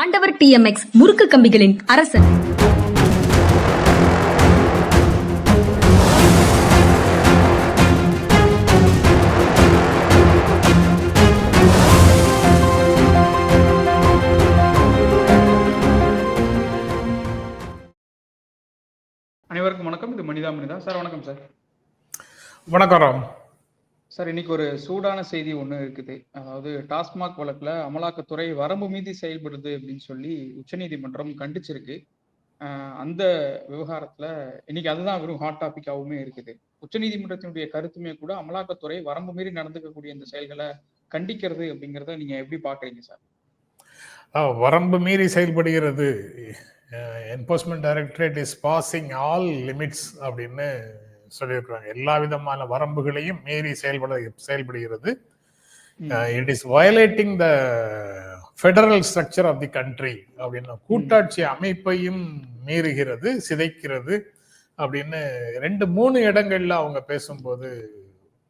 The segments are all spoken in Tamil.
ஆண்டவர் டிஎம்எக்ஸ் முறுக்கு கம்பிகளின் அரசன். அனைவருக்கும் வணக்கம். இது மனிதா மனிதா. சார் வணக்கம் சார். வணக்கம் ராம். சார் இன்னைக்கு ஒரு சூடான செய்தி ஒன்று இருக்குது. அதாவது டாஸ்மாக் வழக்கில் அமலாக்கத்துறை வரம்பு மீறி செயல்படுது அப்படின்னு சொல்லி உச்சநீதிமன்றம் கண்டிச்சிருக்கு. அந்த விவகாரத்தில் இன்னைக்கு அதுதான் வெறும் ஹாட் டாபிக்காகவுமே இருக்குது. உச்சநீதிமன்றத்தினுடைய கருத்துமே கூட அமலாக்கத்துறை வரம்பு மீறி நடந்துக்கக்கூடிய இந்த செயல்களை கண்டிக்கிறது அப்படிங்கிறத நீங்கள் எப்படி பார்க்குறீங்க சார்? வரம்பு மீறி செயல்படுகிறது. Enforcement directorate is passing all limits அப்படின்னு சொல்லியிருக்கிறாங்க. எல்லா விதமான வரம்புகளையும் மீறி செயல்பட செயல்படுகிறது. It is violating the federal structure of the country அப்படின்னு கூட்டாட்சி அமைப்பையும் மீறுகிறது சிதைக்கிறது அப்படின்னு ரெண்டு மூணு இடங்கள்ல அவங்க பேசும்போது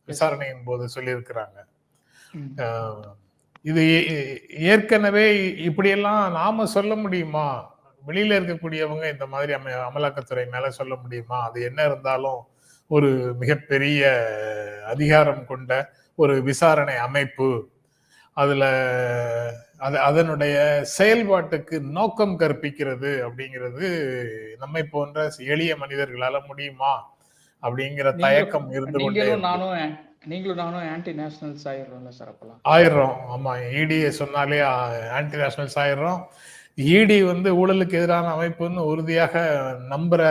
விசாரணையின் போது சொல்லியிருக்கிறாங்க. ஆஹ் இது ஏற்கனவே இப்படியெல்லாம் நாம சொல்ல முடியுமா? வெளியில இருக்கக்கூடியவங்க இந்த மாதிரி அம அமலாக்கத்துறை மேல சொல்ல முடியுமா? அது என்ன இருந்தாலும் ஒரு மிகப்பெரிய அதிகாரம் கொண்ட ஒரு விசாரணை அமைப்பு. அதுல அது அதனுடைய செயல்பாட்டுக்கு நோக்கம் கற்பிக்கிறது அப்படிங்கிறது நம்மை போன்ற எளிய மனிதர்களால முடியுமா? அப்படிங்கிற தயக்கம் இருந்து கொண்டே. நானும் நீங்களும் நானும் ஆன்டி நேஷனல்ஸ் ஆயிடுறோம்ல சார் அப்பெல்லாம். ஆயிடுறோம். ஆமா இடி சொன்னாலே ஆன்டி நேஷனல்ஸ் ஆயிடுறோம். இடி வந்து ஊழலுக்கு எதிரான அமைப்புன்னு உறுதியாக நம்புற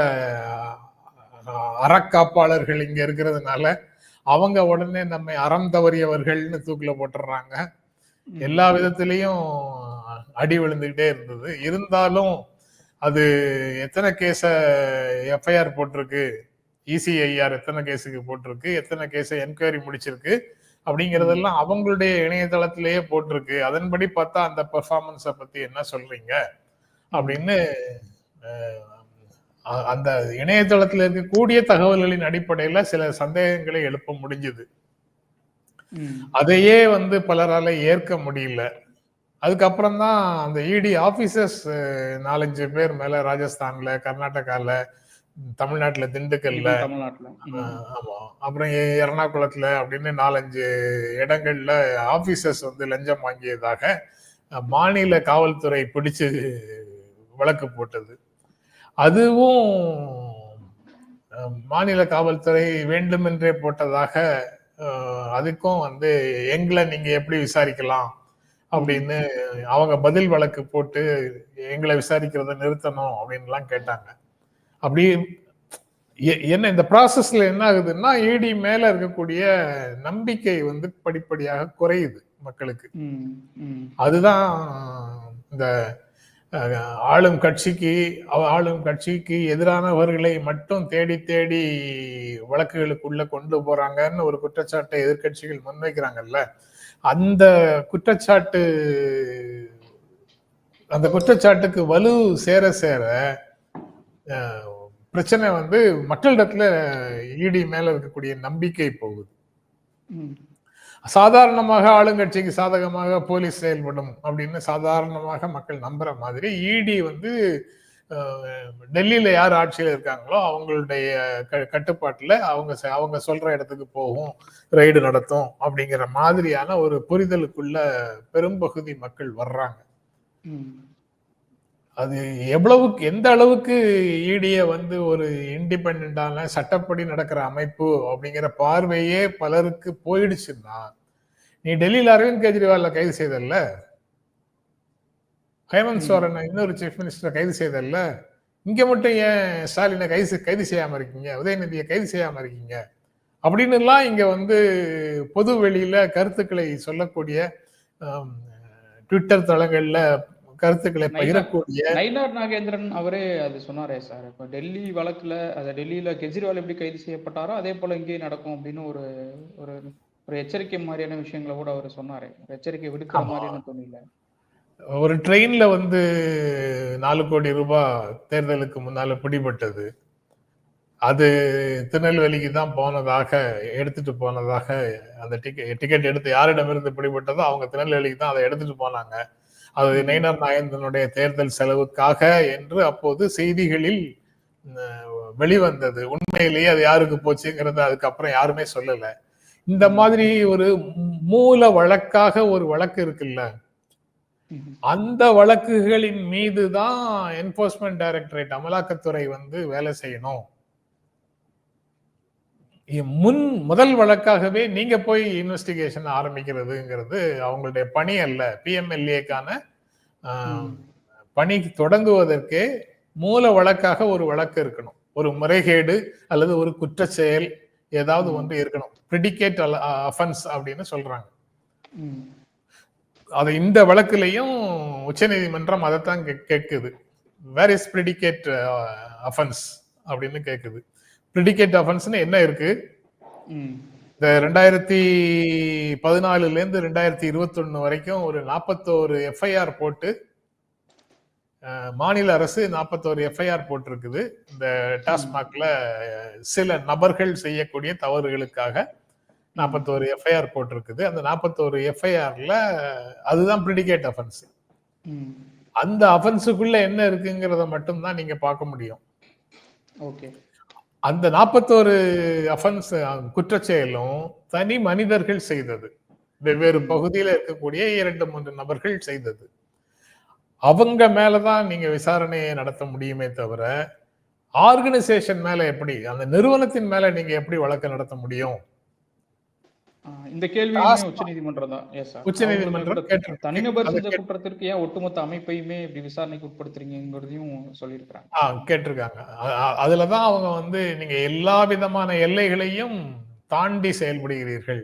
அறக்காப்பாளர்கள் இங்க இருக்கிறதுனால அவங்க உடனே நம்மை அறம் தவறியவர்கள்னு தூக்கில போட்டுடுறாங்க. எல்லா விதத்திலையும் அடி விழுந்துகிட்டே இருந்தது. இருந்தாலும் அது எத்தனை கேஸ எஃப்ஐஆர் போட்டிருக்கு இசிஐஆர் எத்தனை கேஸுக்கு போட்டிருக்கு எத்தனை கேஸ என்கொயரி முடிச்சிருக்கு அப்படிங்கறதெல்லாம் அவங்களுடைய இணையதளத்திலேயே போட்டிருக்கு. அதன்படி பார்த்தா அந்த பெர்ஃபார்மன்ஸை பத்தி என்ன சொல்றீங்க? அப்படின்னு அந்த இணையதளத்தில் இருக்கக்கூடிய தகவல்களின் அடிப்படையில சில சந்தேகங்களை எழுப்ப முடிஞ்சது. அதையே வந்து பலரால ஏற்க முடியல. அதுக்கப்புறம் தான் அந்த இடி ஆபீசர்ஸ் நாலஞ்சு பேர் மேல ராஜஸ்தான்ல கர்நாடகால ம், தமிழ்நாட்டுல திண்டுக்கல்ல தமிழ்நாட்டுல. ம். ஆஹ், ஆமா. அப்புறம் எர்ணாகுளத்துல அப்படின்னு நாலஞ்சு இடங்கள்ல ஆபீசர்ஸ் வந்து லஞ்சம் வாங்கியதாக மாநில காவல்துறை பிடிச்சு வழக்கு போட்டது. அதுவும் மாநில காவல்துறை வேண்டுமென்றே போட்டதாக அதுக்கும் வந்து எங்களை நீங்க எப்படி விசாரிக்கலாம் அப்படின்னு அவங்க பதில் வழக்கு போட்டு எங்களை விசாரிக்கிறத நிறுத்தணும் அப்படின்லாம் கேட்டாங்க அப்படி என்ன இந்த ப்ராசஸ்ல என்ன ஆகுதுன்னா இடி மேல இருக்கக்கூடிய நம்பிக்கை வந்து படிப்படியாக குறையுது மக்களுக்கு. அதுதான் இந்த ஆளும் கட்சிக்கு ஆளும் கட்சிக்கு எதிரானவர்களை மட்டும் தேடி தேடி வழக்குகளுக்குள்ள கொண்டு போறாங்கன்னு ஒரு குற்றச்சாட்டை எதிர்க்கட்சிகள் முன்வைக்கிறாங்கல்ல? அந்த குற்றச்சாட்டு அந்த குற்றச்சாட்டுக்கு வலு சேர சேர பிரச்சனை வந்து மக்களிடத்துல இடி மேல இருக்கக்கூடிய நம்பிக்கை போகுது. சாதாரணமாக ஆளுங்கட்சிக்கு சாதகமாக போலீஸ் செயல்படும் அப்படின்னு சாதாரணமாக மக்கள் நம்புற மாதிரி இடி வந்து டெல்லியில யார் ஆட்சியில் இருக்காங்களோ அவங்களுடைய க- கட்டுப்பாட்டுல அவங்க அவங்க சொல்ற இடத்துக்கு போகும் ரைடு நடத்தும் அப்படிங்கிற மாதிரியான ஒரு புரிதலுக்குள்ள பெரும்பகுதி மக்கள் வர்றாங்க. அது எவ்வளவுக்கு எந்த அளவுக்கு இடிய வந்து ஒரு இண்டிபெண்டான சட்டப்படி நடக்கிற அமைப்பு அப்படிங்கிற பார்வையே பலருக்கு போயிடுச்சுன்னா நீ டெல்லியில அரவிந்த் கெஜ்ரிவால கைது செய்தல்ல? ஹேமந்த். சோரனை இன்னொரு சீஃப் மினிஸ்டரை கைது செய்தல்ல? இங்க மட்டும் ஏன் ஸ்டாலினை கைது கைது செய்யாம இருக்கீங்க? உதயநிதியை கைது செய்யாம இருக்கீங்க? அப்படின்னு எல்லாம் இங்க வந்து பொது வெளியில கருத்துக்களை சொல்லக்கூடிய ட்விட்டர் தளங்கள்ல கருத்துக்களை பகிரக்கூடிய நயினார் நாகேந்திரன் அவரே அது சொன்னாரே சார். இப்போ டெல்லி வழக்குல அது டெல்லியில கெஜ்ரிவால் எப்படி கைது செய்யப்பட்டாரோ அதே போல இங்கேயும் நடக்கும் அப்படின்னு ஒரு ஒரு ஒரு எச்சரிக்கை மாதிரியான விஷயங்களை கூட அவர் சொன்னாரு. எச்சரிக்கை விடுக்கிற. மாதிரியான துணியில. ஒரு ட்ரெயின்ல வந்து நாலு கோடி ரூபாய் தேர்தலுக்கு முன்னால பிடிபட்டது. அது திருநெல்வேலிக்கு தான் போனதாக எடுத்துட்டு போனதாக அந்த டிக்கெட் டிக்கெட் எடுத்து யாரிடமிருந்து பிடிபட்டதோ அவங்க திருநெல்வேலிக்கு தான் அதை எடுத்துட்டு போனாங்க. அது. நயினார் நாகேந்திரனுடைய தேர்தல் செலவுக்காக என்று அப்போது செய்திகளில் வெளிவந்தது. உண்மையிலேயே அது யாருக்கு போச்சுங்கிறது அதுக்கப்புறம் யாருமே சொல்லல. இந்த. மாதிரி ஒரு மூல வழக்காக ஒரு வழக்கு இருக்குல்ல. அந்த வழக்குகளின் மீது தான் என்போர்ஸ்மெண்ட் டைரக்டரேட் அமலாக்கத்துறை வந்து வேலை செய்யணும் முன் முதல் வழக்காகவே நீங்க போய் இன்வெஸ்டிகேஷன் ஆரம்பிக்கிறதுங்கிறது அவங்களுடைய பணி அல்ல பிஎம்எல்ஏக்கான. பணி தொடங்குவதற்கே மூல வழக்காக ஒரு வழக்கு இருக்கணும் ஒரு முறைகேடு அல்லது ஒரு குற்றச்செயல் ஏதாவது. ஒன்று இருக்கணும் ப்ரிடிகேட் அஃபென்ஸ் அப்படின்னு சொல்றாங்க. அது இந்த வழக்குலையும் உச்சநீதிமன்றம் அதைத்தான் கேட்குது வேர் இஸ் ப்ரிடிகேட் அஃபென்ஸ் அப்படின்னு கேட்குது ப்ரிடிகேட் அஃபென்ஸ்னு என்ன இருக்கு. இந்த ரெண்டாயிரத்தி பதினாலுல இருந்து ரெண்டாயிரத்தி இருபத்தொன்னு வரைக்கும் ஒரு நாற்பத்தோரு எஃப்ஐஆர் போட்டு மாநில அரசு நாற்பத்தோரு எஃப்ஐஆர் போட்டிருக்குது. இந்த டாஸ்மாக்ல சில நபர்கள் செய்யக்கூடிய தவறுகளுக்காக நாற்பத்தோரு எஃப்ஐஆர் போட்டிருக்குது. அந்த நாற்பத்தோரு எஃப்ஐஆர்ல அதுதான் ப்ரிடிகேட் அஃபென்ஸ். அந்த அஃபென்ஸுக்குள்ள என்ன இருக்குங்கிறத மட்டும்தான் நீங்க பார்க்க முடியும். ஓகே. அந்த நாற்பத்தோரு அஃபென்ஸ் குற்றச்செயலும் தனி மனிதர்கள் செய்தது. வெவ்வேறு. பகுதியில் இருக்கக்கூடிய இரண்டு மூன்று நபர்கள் செய்தது. அவங்க மேலதான் நீங்க விசாரணையை நடத்த முடியுமே தவிர ஆர்கனைசேஷன் மேல எப்படி அந்த நிறுவனத்தின் மேல நீங்க எப்படி வழக்கு நடத்த முடியும்? இந்த கேள்வியுமே டாஸ்மாக் உச்சநீதிமன்றம் தான். அவங்களோட கேட்டிருக்கு. தனிநபர் செஞ்ச குற்றத்திற்கு ஏன் ஒட்டுமொத்த அமைப்பையுமே இப்படி விசாரணைக்கு உட்படுத்துறீங்கிறதையும் சொல்லியிருக்கிறாங்க. ஆ கேட்டிருக்காங்க. அதுலதான் அவங்க வந்து நீங்க எல்லா விதமான எல்லைகளையும் தாண்டி செயல்படுகிறீர்கள்.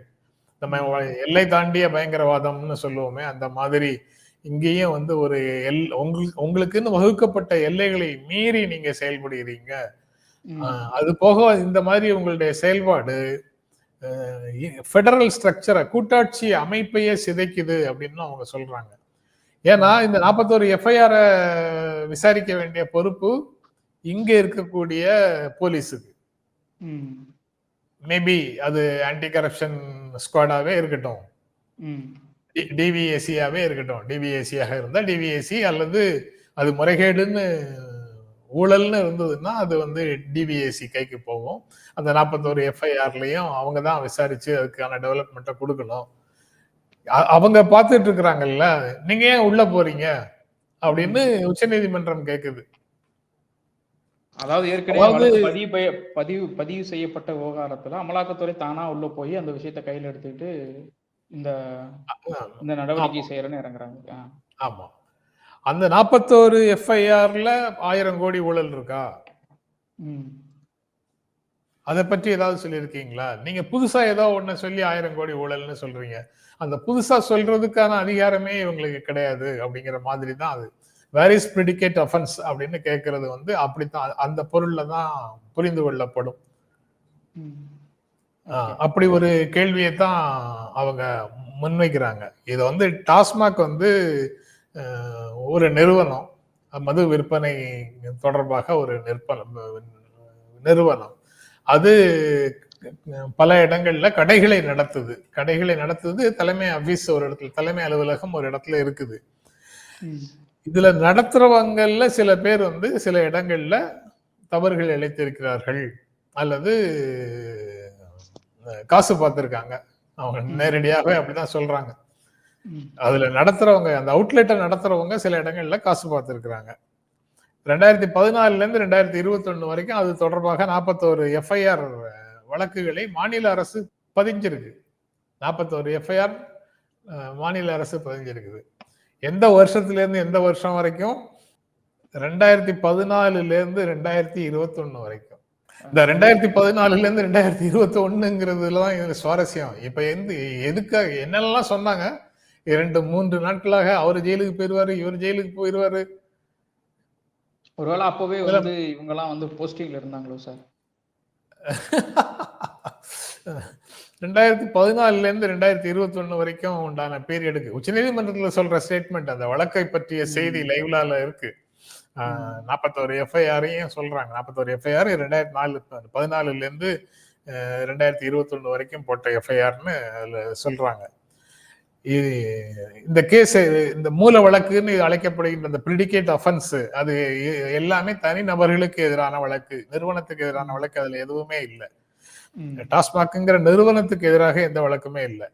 நம்ம எல்லை தாண்டிய பயங்கரவாதம்னு சொல்லுவோமே அந்த மாதிரி இங்கேயும் வந்து ஒரு எல் உங்களுக்கு உங்களுக்குன்னு வகுக்கப்பட்ட எல்லைகளை மீறி நீங்க செயல்படுகிறீங்க. அது போக இந்த மாதிரி உங்களுடைய செயல்பாடு ஃபெடரல் ஸ்ட்ரக்சரை கூட்டாட்சி அமைப்பையே சிதைக்குது அப்படின்னு அவங்க சொல்றாங்க. ஏன்னா இந்த நாற்பத்தோரு எஃப்ஐஆர் விசாரிக்க வேண்டிய பொறுப்பு இங்க இருக்கக்கூடிய போலீஸுக்கு. மேபி அது ஆன்டி கரப்ஷன் ஸ்குவாடாவே இருக்கட்டும். டிவிஏசியாவே இருக்கட்டும். டிவிஏசியாக இருந்தா டிவிஏசி அல்லது அது முறைகேடுன்னு ஊழல்னு இருந்ததுன்னா அது வந்து டிவிஏசி கைக்கு போகும். அந்த நாற்பத்தோரு எஃப்ஐஆர்லயும் அவங்க தான் விசாரிச்சு அதுக்கான டெவலப்மெண்ட்டை கொடுக்கணும். அவங்க பார்த்துட்டு இருக்கிறாங்கல்ல நீங்க ஏன் உள்ள போறீங்க? அப்படின்னு உச்சநீதிமன்றம் கேக்குது. அதாவது ஏற்கனவே பதிவு பதிவு பதிவு செய்யப்பட்ட விவகாரத்துல அமலாக்கத்துறை தானா உள்ள போய் அந்த விஷயத்தை கையில எடுத்துக்கிட்டு இந்த இந்த நடவடிக்கை செய்யறேன்னு இறங்குறாங்க. ஆமா. அந்த நாற்பத்தோரு எஃப்ஐஆர்ல ஆயிரம் கோடி ஊழல் இருக்கா. அதை பற்றி ஏதாவது சொல்லியிருக்கீங்களா? நீங்க புதுசா ஏதோ ஒண்ணு சொல்லி ஆயிரம் கோடி ஊழல்னு சொல்றீங்க. அந்த புதுசா சொல்றதுக்கான அதிகாரமே இவங்களுக்கு கிடையாது அப்படிங்கிற மாதிரி தான் அது. வேர் இஸ் ப்ரிடிகேட் அஃபென்ஸ் அப்படின்னு கேட்கறது வந்து அப்படித்தான். அந்த பொருள்ல தான் புரிந்து கொள்ளப்படும். அப்படி ஒரு கேள்வியை தான் அவங்க முன்வைக்கிறாங்க. இதை வந்து டாஸ்மாக் வந்து ஒரு நிறுவனம் மது விற்பனை தொடர்பாக ஒரு நிற்பனம் நிறுவனம். அது பல இடங்கள்ல கடைகளை நடத்துது. கடைகளை நடத்துது தலைமை ஆபீஸ் ஒரு இடத்துல தலைமை அலுவலகம் ஒரு இடத்துல இருக்குது. இதுல நடத்துறவங்கல்ல சில பேர் வந்து சில இடங்கள்ல தவறுகள் இழைத்திருக்கிறார்கள். அல்லது காசு பார்த்திருக்காங்க. அவங்க நேரடியாகவே அப்படிதான் சொல்றாங்க. அதுல நடத்துறவங்க அந்த அவுட்லெட்டை நடத்துறவங்க சில இடங்கள்ல காசு பார்த்திருக்கிறாங்க. ரெண்டாயிரத்தி பதினாலுல இருந்து ரெண்டாயிரத்தி இருபத்தி வரைக்கும் அது தொடர்பாக நாற்பத்தோரு எஃப்ஐஆர் வழக்குகளை மாநில அரசு பதிஞ்சிருக்கு. நாற்பத்தோரு எஃப்ஐஆர் மாநில அரசு பதிஞ்சிருக்குது. எந்த வருஷத்துல இருந்து எந்த வருஷம் வரைக்கும்? ரெண்டாயிரத்தி பதினாலுல இருந்து ரெண்டாயிரத்தி இருபத்தி வரைக்கும். இந்த ரெண்டாயிரத்தி பதினாலுல இருந்து ரெண்டாயிரத்தி இருபத்தி ஒண்ணுங்கிறதுல தான் இது சுவாரஸ்யம். இப்ப எந்த எதுக்காக என்னெல்லாம் சொன்னாங்க? இரண்டு மூன்று நாட்களாக அவர் ஜெயிலுக்கு போயிருவாரு இவர் ஜெயிலுக்கு போயிருவாரு. ஒருவேளை அப்பவே வந்து இவங்க எல்லாம் வந்து போஸ்டிங்ல இருந்தாங்களோ சார்? ரெண்டாயிரத்தி பதினாலுல இருந்து ரெண்டாயிரத்தி இருபத்தி ஒண்ணு வரைக்கும் உண்டான பீரியடுக்கு உச்சநீதிமன்றத்துல சொல்ற ஸ்டேட்மெண்ட் அந்த வழக்கை பற்றிய செய்தி லைவ்லால இருக்கு. நாற்பத்தோரு எஃப்ஐஆரையும் சொல்றாங்க. நாற்பத்தோரு எஃப்ஐஆர் ரெண்டாயிரத்தி நாலு பதினாலுல இருந்து ரெண்டாயிரத்தி இருபத்தி ஒண்ணு வரைக்கும் போட்ட எஃப்ஐஆர்னு அதுல சொல்றாங்க. இது- இந்த கேஸ் இந்த மூல வழக்குன்னு அழைக்கப்படுகின்ற இந்த பிரிடிகேட் அஃபென்ஸ் அது எல்லாமே தனி நபர்களுக்கு எதிரான வழக்கு. நிறுவனத்துக்கு எதிரான வழக்கு அதுல எதுவுமே இல்லை. டாஸ்மாக்ங்கிற நிறுவனத்துக்கு எதிராக எந்த வழக்குமே இல்லை.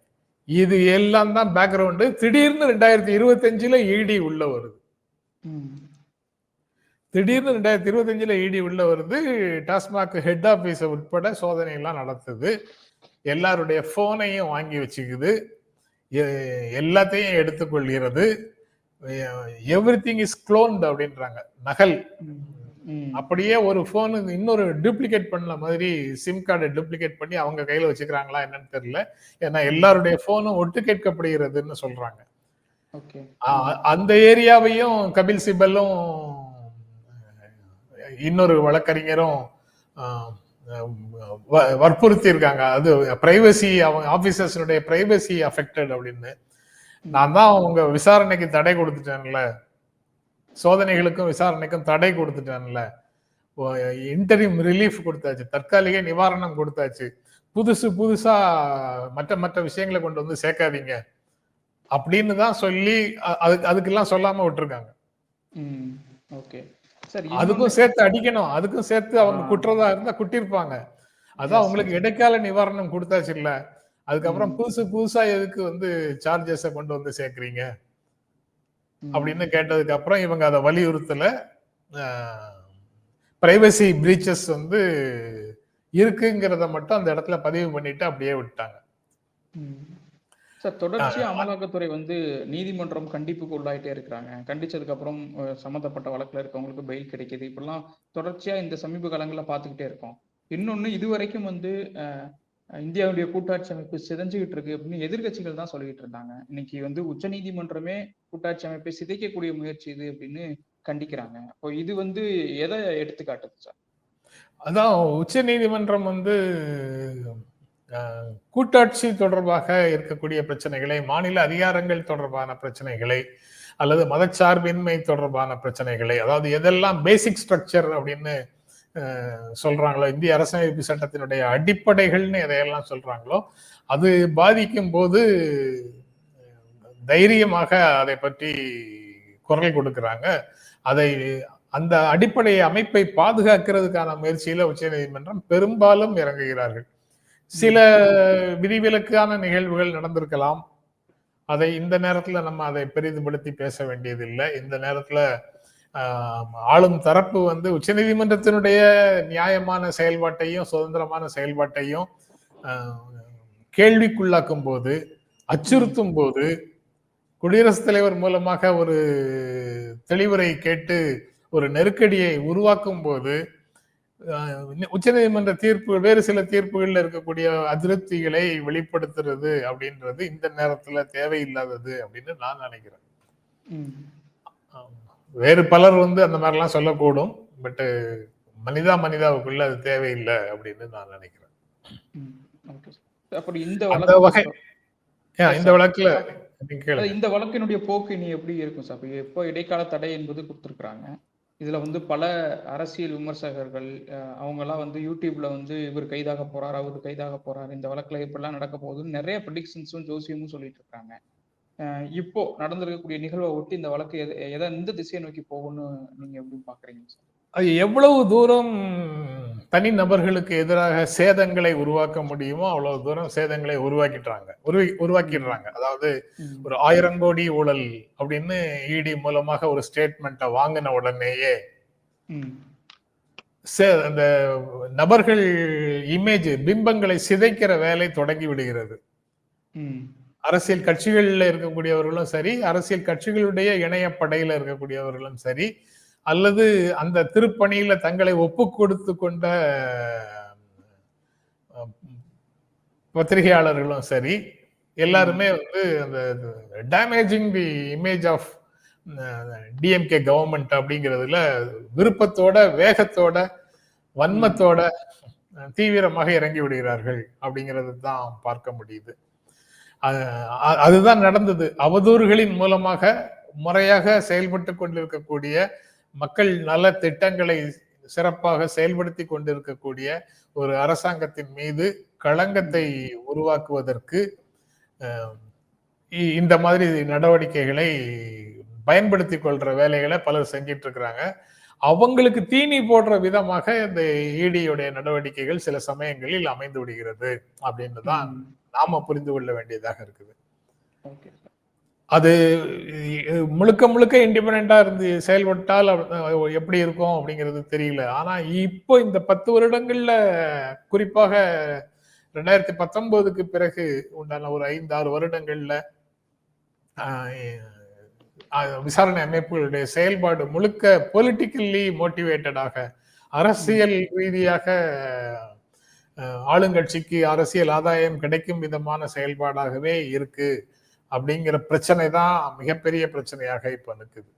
இது எல்லாம் தான் பேக்ரவுண்டு. திடீர்னு ரெண்டாயிரத்தி இருபத்தஞ்சுல இடி உள்ள வருது. திடீர்னு ரெண்டாயிரத்தி இருபத்தஞ்சுல இடி உள்ள வருது. டாஸ்மாக் ஹெட் ஆபீஸ் உட்பட சோதனை எல்லாம் நடத்துது. எல்லாருடைய போனையும் வாங்கி வச்சுக்குது. எல்லாத்தையும் எடுத்துக்கொள்கிறது. எவ்ரி திங் இஸ் cloned அப்படின்றாங்க. நகல். அப்படியே ஒரு போனு இன்னொரு டூப்ளிகேட் பண்ண மாதிரி சிம் கார்டை டூப்ளிகேட் பண்ணி அவங்க கையில வச்சுக்கிறாங்களா என்னன்னு தெரியல. ஏன்னா எல்லாருடைய போனும் ஒட்டு கேட்கப்படுகிறதுன்னு சொல்றாங்க. அந்த ஏரியாவையும் கபில் சிபலும் இன்னொரு வழக்கறிஞரும் வ- வற்புறுத்தி இருக்காங்க அது பிரைவசி அவங்க ஆபீசர்ஸினுடைய பிரைவசி அஃபெக்டட் அப்படின்னு. நான் தான் அவங்க விசாரணைக்கு தடை கொடுத்துட்டேன்ல. சோதனைகளுக்கும் விசாரணைக்கும் தடை கொடுத்துட்டேன்ல. இன்டரிம் ரிலீஃப் கொடுத்தாச்சு. தற்காலிக நிவாரணம் கொடுத்தாச்சு. புதுசு புதுசா மற்ற மற்ற விஷயங்களை கொண்டு வந்து சேர்க்காதீங்க. அப்படின்னு தான் சொல்லி அதுக்கு அதுக்கெல்லாம் சொல்லாம விட்டுருக்காங்க. ம். ஓகே. அதுக்கும் சேர்த்து அடிக்கணும். அதுக்கும் சேர்த்து அவங்க குற்றதா இருந்தா குட்டிருப்பாங்க. அதான் Yes, உங்களுக்கு இடைக்கால நிவாரணம் கொடுத்தாச்சு இல்ல. அதுக்கப்புறம் புதுசு புதுசா எதுக்கு வந்து சார்ஜஸ கொண்டு வந்து சேர்க்கறீங்க? அப்படின்னு கேட்டதுக்கு அப்புறம் இவங்க அதை வலியுறுத்தல. பிரைவசி பிரீச்சஸ் வந்து இருக்குங்கிறத மட்டும் அந்த இடத்துல பதிவு பண்ணிட்டு அப்படியே விட்டாங்க. சார் தொடர்ச்சியா அமலாக்கத்துறை வந்து நீதிமன்றம் கண்டிப்புக்கு உள்ளாயிட்டே இருக்கிறாங்க. கண்டிச்சதுக்கு அப்புறம் சம்மந்தப்பட்ட வழக்குல இருக்கவங்களுக்கு பெயில் கிடைக்குது. இப்படிலாம் தொடர்ச்சியா இந்த சமீப காலங்கள்ல பார்த்துக்கிட்டே இருக்கோம். இன்னொன்னு இதுவரைக்கும் வந்து அஹ், இந்தியாவுடைய கூட்டாட்சி அமைப்பு சிதைஞ்சுகிட்டு இருக்கு அப்படின்னு எதிர்க்கட்சிகள் தான் சொல்லிட்டு இருந்தாங்க. இன்னைக்கு வந்து உச்சநீதிமன்றமே கூட்டாட்சி அமைப்பை சிதைக்கக்கூடிய முயற்சி இது அப்படின்னு கண்டிக்கிறாங்க. அப்போ இது வந்து எதை எடுத்துக்காட்டுது சார்? அதான் உச்ச நீதிமன்றம் வந்து கூட்டாட்சி தொடர்பாக இருக்கக்கூடிய பிரச்சனைகளை மாநில அதிகாரங்கள் தொடர்பான பிரச்சனைகளை அல்லது மதச்சார்பின்மை தொடர்பான பிரச்சனைகளை அதாவது எதெல்லாம் பேசிக் ஸ்ட்ரக்சர் அப்படின்னு சொல்றாங்களோ இந்திய அரசமைப்பு சட்டத்தினுடைய அடிப்படைகள்னு எதையெல்லாம் சொல்றாங்களோ அது பாதிக்கும் போது தைரியமாக அதை பற்றி குரல் கொடுக்கிறாங்க. அதை அந்த அடிப்படை அமைப்பை பாதுகாக்கிறதுக்கான முயற்சியில உச்சநீதிமன்றம் பெரும்பாலும் இறங்குகிறார்கள். சில விதிவிலக்கான நிகழ்வுகள் நடந்திருக்கலாம். அதை இந்த நேரத்தில் நம்ம அதை பெரிதுபடுத்தி பேச வேண்டியதில்லை. இந்த நேரத்தில் ஆளும் தரப்பு வந்து உச்சநீதிமன்றத்தினுடைய நியாயமான செயல்பாட்டையும் சுதந்திரமான செயல்பாட்டையும் கேள்விக்குள்ளாக்கும் போது அச்சுறுத்தும் போது குடியரசுத் தலைவர் மூலமாக ஒரு தெளிவுரை கேட்டு ஒரு நெருக்கடியை உருவாக்கும் போது உச்சநீதிமன்ற தீர்ப்பு வேறு சில தீர்ப்புகள்ல இருக்கக்கூடிய அதிருப்திகளை வெளிப்படுத்துறது அப்படின்றது இந்த நேரத்துல தேவையில்லாதது அப்படின்னு நான் நினைக்கிறேன். வேறு பலர் வந்து அந்த மாதிரிலாம் சொல்லக்கூடும் பட் மனிதா மனிதாவுக்குள்ள அது தேவையில்லை அப்படின்னு நான் நினைக்கிறேன். இந்த வகை இந்த வழக்குல இந்த வழக்கினுடைய போக்கு இனி எப்படி இருக்கும் சார்? இப்போ இடைக்கால தடை என்பது கொடுத்துருக்குறாங்க. இதில் வந்து பல அரசியல் விமர்சகர்கள் அவங்கெல்லாம் வந்து யூடியூப்ல வந்து இவர் கைதாக போறார் அவர் கைதாக போறார் இந்த வழக்கில் இப்படிலாம் நடக்க போகுதுன்னு நிறைய ப்ரிடிக்ஷன்ஸும் ஜோசியமும் சொல்லிட்டு இருக்காங்க. இப்போ நடந்திருக்கக்கூடிய நிகழ்வை ஒட்டி இந்த வழக்கு எதை எதை எந்த திசையை நோக்கி போகும்னு நீங்க எப்படி பாக்குறீங்க சார்? அது எவ்வளவு தூரம் தனி நபர்களுக்கு எதிராக சேதங்களை உருவாக்க முடியுமோ அவ்வளவு தூரம் சேதங்களை உருவாக்கிட்டாங்க உருவி உருவாக்கிடுறாங்க அதாவது. ஒரு ஆயிரம் கோடி ஊழல் அப்படின்னு இடி மூலமாக ஒரு ஸ்டேட்மெண்ட்டை வாங்கின உடனேயே அந்த நபர்கள் இமேஜ் பிம்பங்களை சிதைக்கிற வேலை தொடங்கி விடுகிறது. அரசியல் கட்சிகள்ல இருக்கக்கூடியவர்களும் சரி அரசியல் கட்சிகளுடைய இணையப்படையில இருக்கக்கூடியவர்களும் சரி அல்லது அந்த திருப்பணியில தங்களை ஒப்பு கொடுத்து கொண்ட பத்திரிகையாளர்களும் சரி எல்லாருமே வந்து அந்த damaging the image of DMK government அப்படிங்கிறதுல விருப்பத்தோட வேகத்தோட வன்மத்தோட தீவிரமாக இறங்கி விடுகிறார்கள் அப்படிங்கிறது தான் பார்க்க முடியுது. அதுதான் நடந்தது. அவதூறுகளின் மூலமாக முறையாக செயல்பட்டு கொண்டிருக்கக்கூடிய மக்கள் நல திட்டங்களை சிறப்பாக செயல்படுத்தி கொண்டிருக்கக்கூடிய ஒரு அரசாங்கத்தின் மீது களங்கத்தை உருவாக்குவதற்கு இந்த மாதிரி நடவடிக்கைகளை பயன்படுத்தி கொள்ற வேலைகளை பலர் செஞ்சிட்டு இருக்கிறாங்க. அவங்களுக்கு தீனி போடுற விதமாக இந்த இடியுடைய நடவடிக்கைகள் சில சமயங்களில் அமைந்து விடுகிறது. அப்படின்னு தான் நாம புரிந்து கொள்ள வேண்டியதாக இருக்குது. அது முழுக்க முழுக்க இண்டிபெண்டா இருந்து செயல்பட்டால் எப்படி இருக்கும் அப்படிங்கிறது தெரியல. ஆனா இப்போ இந்த பத்து வருடங்கள்ல குறிப்பாக ரெண்டாயிரத்தி பத்தொன்பதுக்கு பிறகு உண்டான ஒரு ஐந்து ஆறு வருடங்கள்ல விசாரணை அமைப்புகளுடைய செயல்பாடு முழுக்க பொலிட்டிக்கல்லி மோட்டிவேட்டடாக அரசியல் ரீதியாக ஆளுங்கட்சிக்கு அரசியல் ஆதாயம் கிடைக்கும் விதமான செயல்பாடாகவே இருக்கு. அப்படிங்கிற பிரச்சனை தான் மிகப்பெரிய பிரச்சனையாக இப்ப நிற்குது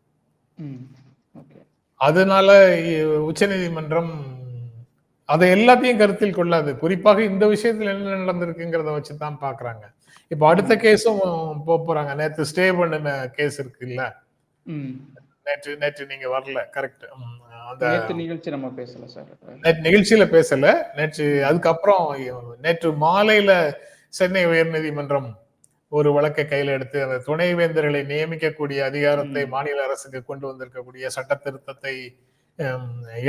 அதனால இ- உச்சநீதிமன்றம் அதை எல்லாத்தையும் கருத்தில் கொள்ளாது. குறிப்பாக இந்த விஷயத்துல என்ன நடந்திருக்குங்கிறத வச்சு தான் பாக்குறாங்க. இப்ப அடுத்த கேஸும் போக போறாங்க. நேத்து ஸ்டே பண்ணின கேஸ் இருக்குல்ல? ம். நேற்று நேற்று நீங்க வரல கரெக்ட். அந்த நேற்று நிகழ்ச்சி நம்ம பேசல சார். நேற்று நிகழ்ச்சியில பேசல. நேற்று அதுக்கப்புறம் நேற்று மாலையில சென்னை உயர்நீதிமன்றம் ஒரு வழக்கை கையில எடுத்து அந்த துணைவேந்தர்களை நியமிக்கக்கூடிய அதிகாரத்தை. மாநில அரசுக்கு கொண்டு வந்திருக்கக்கூடிய சட்ட திருத்தத்தை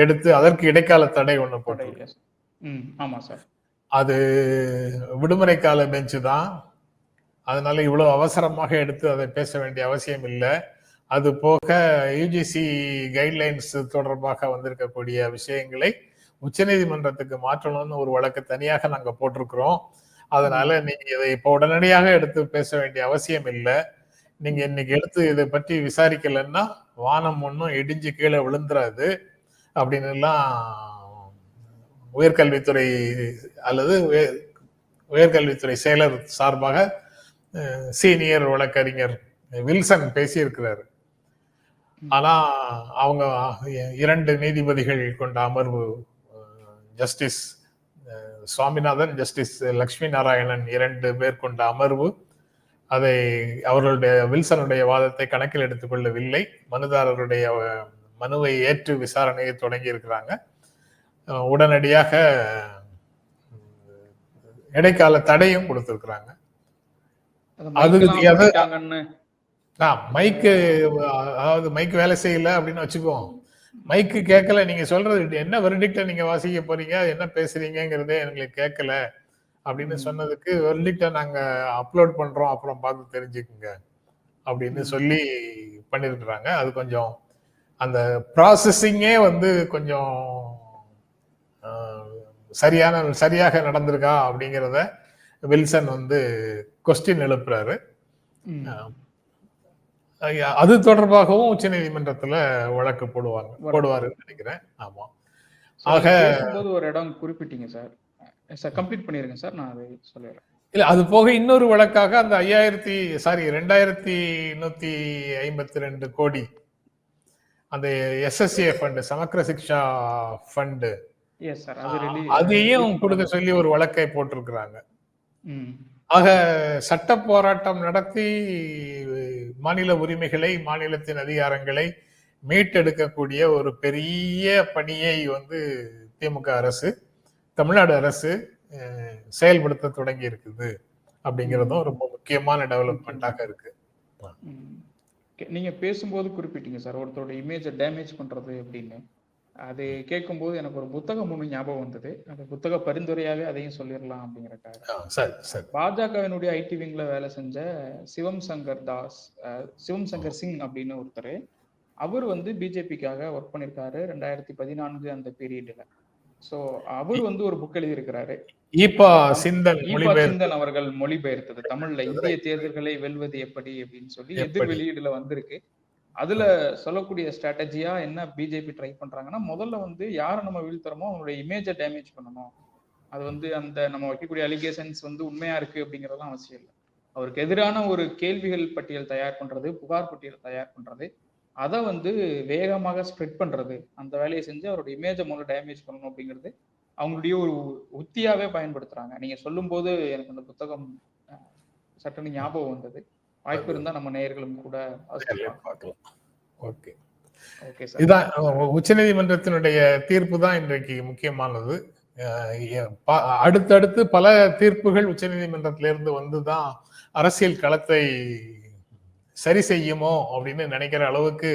எடுத்து அதற்கு இடைக்கால தடை ஒண்ணு போட்டு ம் ஆமா சார். அது விடுமுறை கால பெஞ்சு தான். அதனால இவ்வளவு அவசரமாக எடுத்து அதை பேச வேண்டிய அவசியம் இல்லை. அது போக யுஜிசி கைட்லைன்ஸ் தொடர்பாக வந்திருக்கக்கூடிய விஷயங்களை உச்சநீதிமன்றத்துக்கு மாற்றணும்னு ஒரு வழக்கு தனியாக நாங்க போட்டிருக்கிறோம். அதனால நீங்க இதை இப்போ உடனடியாக எடுத்து பேச வேண்டிய அவசியம் இல்லை. நீங்க இன்னைக்கு எடுத்து இதை பற்றி விசாரிக்கலைன்னா வானம் ஒன்றும் இடிஞ்சு கீழே விழுந்துராது அப்படின்னு எல்லாம் உயர்கல்வித்துறை அல்லது உய- உயர்கல்வித்துறை செயலர் சார்பாக சீனியர் வழக்கறிஞர் வில்சன் பேசியிருக்கிறாரு. ஆனா அவங்க இரண்டு நீதிபதிகள் கொண்ட அமர்வு ஜஸ்டிஸ் சுவாமிநாதன் ஜஸ்டிஸ் லக்ஷ்மி நாராயணன் இரண்டு பேர் கொண்ட அமர்வு அதை அவர்களுடைய வில்சனுடைய வாதத்தை கணக்கில் எடுத்துக்கொள்ளவில்லை. மனுதாரருடைய மனுவை ஏற்று விசாரணையை தொடங்கி இருக்கிறாங்க. உடனடியாக இடைக்கால தடையும் கொடுத்திருக்கிறாங்க. நான் மைக்கு அதாவது மைக் வேலை செய்யல அப்படின்னு வச்சுக்குவோம் மைக்கு கேட்கல. நீங்க சொல்றது என்ன வெர்டிக்ட நீங்க வாசிக்க போறீங்க? என்ன பேசுறீங்கங்கிறதே எங்களுக்கு கேட்கல. அப்படின்னு. சொன்னதுக்கு வெர்டிக்ட நாங்க அப்லோட் பண்றோம். அப்புறம் பார்த்து தெரிஞ்சுக்குங்க. அப்படின்னு. சொல்லி பண்ணிருக்கிறாங்க. அது கொஞ்சம் அந்த ப்ராசஸிங்கே வந்து கொஞ்சம் சரியான சரியாக நடந்திருக்கா அப்படிங்கிறத வில்சன் வந்து கொஸ்டின் எழுப்புறாரு. அது தொடர்பாகவும் உச்சநீதிமன்றத்துல வழக்கு போடுவாங்க. போடுவாருன்னு நினைக்கிறேன். ஆமா. ஆக- ஒரு இடம் குறிப்பிட்டீங்க சார். சார் கம்ப்ளீட் பண்ணிருங்க சார் நான் அதை சொல்லிடுறேன். இல்ல அது போக இன்னொரு வழக்காக அந்த ஐயாயிரத்தி சாரி ரெண்டாயிரத்தி நூத்தி ஐம்பத்தி ரெண்டு கோடி அந்த SSA fund Samagra Shiksha fund அதையும் கொடுக்க சொல்லி ஒரு வழக்கை போட்டிருக்கிறாங்க. ம். ஆக சட்ட போராட்டம் நடத்தி மாநில உரிமைகளை மாநிலத்தின் அதிகாரங்களை மீட்டெடுக்கக்கூடிய ஒரு பெரிய பணியை வந்து திமுக அரசு தமிழ்நாடு அரசு செயல்படுத்த தொடங்கி இருக்குது அப்படிங்கிறதும் ரொம்ப முக்கியமான டெவலப்மெண்ட்டாக இருக்கு. நீங்க பேசும்போது குறிப்பிட்டீங்க சார் ஒருத்தரோட இமேஜை டேமேஜ் பண்றது அப்படின்னு. அது கேட்கும்போது எனக்கு ஒரு புத்தகம் ஒன்று ஞாபகம் வந்தது. அந்த புத்தக பரிந்துரையாவே அதையும் சொல்லிடலாம் அப்படிங்கறக்காக. பாஜகவினுடைய ஐடி விங்ல வேலை செஞ்ச சிவம் சங்கர் தாஸ் சிவம் சங்கர் சிங் அப்படின்னு ஒருத்தர் அவர் வந்து பிஜேபிக்காக ஒர்க் பண்ணியிருக்காரு ரெண்டாயிரத்தி பதினான்கு அந்த பீரியட்ல ஸோ அவர் வந்து ஒரு புக் எழுதியிருக்கிறாரு. சிந்தன் ஈபா மொழிபெயர்ப்பு சிந்தன் அவர்கள் மொழிபெயர்த்தது தமிழ்ல. இந்திய தேர்தல்களை வெல்வது எப்படி அப்படின்னு சொல்லி எதிர்? வெளியீடுல வந்திருக்கு. அதுல சொல்லக்கூடிய ஸ்ட்ராட்டஜியா என்ன பிஜேபி ட்ரை பண்றாங்கன்னா முதல்ல வந்து யாரை நம்ம வீழ்த்துறோமோ அவங்களுடைய இமேஜை டேமேஜ் பண்ணணும். அது வந்து அந்த நம்ம வைக்கக்கூடிய அலிகேஷன்ஸ் வந்து உண்மையா இருக்கு அப்படிங்கறதெல்லாம் அவசியம் இல்லை. அவருக்கு எதிரான ஒரு கேள்விகள் பட்டியல் தயார் பண்றது புகார் பட்டியல் தயார் பண்றது அதை வந்து வேகமாக ஸ்ப்ரெட் பண்றது அந்த வேலையை செஞ்சு அவரோட இமேஜை முதல்ல டேமேஜ் பண்ணணும் அப்படிங்கிறது அவங்களுடைய ஒரு உத்தியாவே பயன்படுத்துறாங்க. நீங்க சொல்லும்போது எனக்கு அந்த புத்தகம் சட்டுன்னு ஞாபகம் வந்தது. வாய்ப்பு இருந்தா நம்ம நேயர்களும் கூட. பார்க்கலாம். ஓகே. Okay sir. இதுதான் உச்ச நீதிமன்றத்தினுடைய தீர்ப்பு தான் இன்றைக்கு முக்கியமானது. அடுத்தடுத்து பல தீர்ப்புகள் உச்சநீதிமன்றத்திலிருந்து வந்துதான் அரசியல் களத்தை சரி செய்யுமோ அப்படின்னு நினைக்கிற அளவுக்கு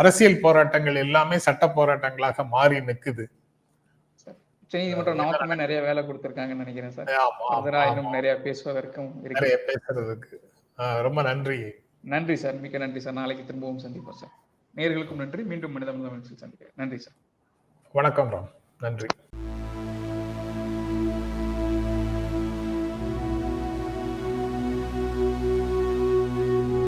அரசியல் போராட்டங்கள் எல்லாமே சட்ட போராட்டங்களாக மாறி நிக்குது. உச்சநீதிமன்றம் நமக்குமே நிறைய வேலை கொடுத்திருக்காங்கன்னு நினைக்கிறேன் சார். ஃபர்தரா இன்னும். நிறைய பேசுவதற்கும் நிறைய பேசுறதுக்கு. ரொம்ப நன்றி. நன்றி சார். மிக்க நன்றி சார். நாளைக்கு திரும்பவும் சந்திப்போம் சார். நேர்களுக்கும் நன்றி. மீண்டும் மனித முதலமைச்சர் சந்திக்கிறேன். நன்றி சார். வணக்கம் ராம். நன்றி.